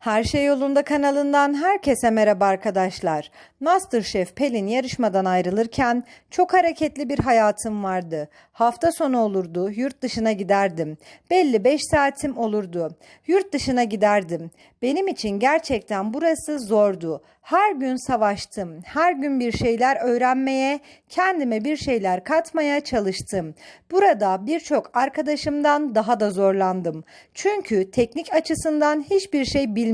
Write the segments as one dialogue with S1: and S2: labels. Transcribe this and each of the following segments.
S1: Her Şey Yolunda kanalından herkese merhaba arkadaşlar. Masterchef Pelin yarışmadan ayrılırken çok hareketli bir hayatım vardı. Hafta sonu olurdu, yurt dışına giderdim. Belli 5 saatim olurdu. Yurt dışına giderdim. Benim için gerçekten burası zordu. Her gün savaştım. Her gün bir şeyler öğrenmeye, kendime bir şeyler katmaya çalıştım. Burada birçok arkadaşımdan daha da zorlandım. Çünkü teknik açısından hiçbir şey bilmiyordum.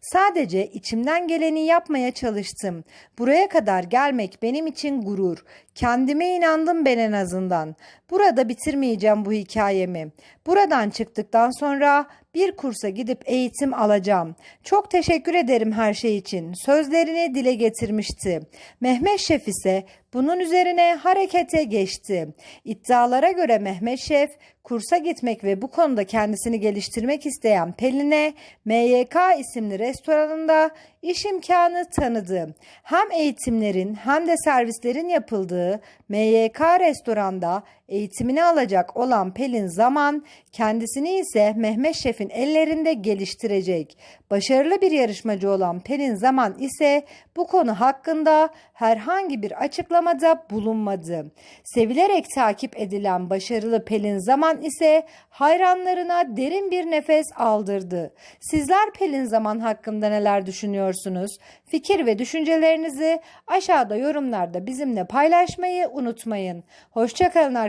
S1: Sadece içimden geleni yapmaya çalıştım. Buraya kadar gelmek benim için gurur. Kendime inandım ben en azından. Burada bitirmeyeceğim bu hikayemi. Buradan çıktıktan sonra bir kursa gidip eğitim alacağım. Çok teşekkür ederim her şey için. Sözlerini dile getirmişti. Mehmet Şef ise bunun üzerine harekete geçti. İddialara göre Mehmet Şef kursa gitmek ve bu konuda kendisini geliştirmek isteyen Pelin'e MYK isimli restoranında iş imkanı tanıdı. Hem eğitimlerin hem de servislerin yapıldığı MYK restoranda eğitimini alacak olan Pelin Zaman kendisini ise Mehmet Şef'in ellerinde geliştirecek. Başarılı bir yarışmacı olan Pelin Zaman ise bu konu hakkında herhangi bir açıklamada bulunmadı. Sevilerek takip edilen başarılı Pelin Zaman ise hayranlarına derin bir nefes aldırdı. Sizler Pelin Zaman hakkında neler düşünüyorsunuz? Fikir ve düşüncelerinizi aşağıda yorumlarda bizimle paylaşmayı unutmayın. Hoşçakalın arkadaşlar.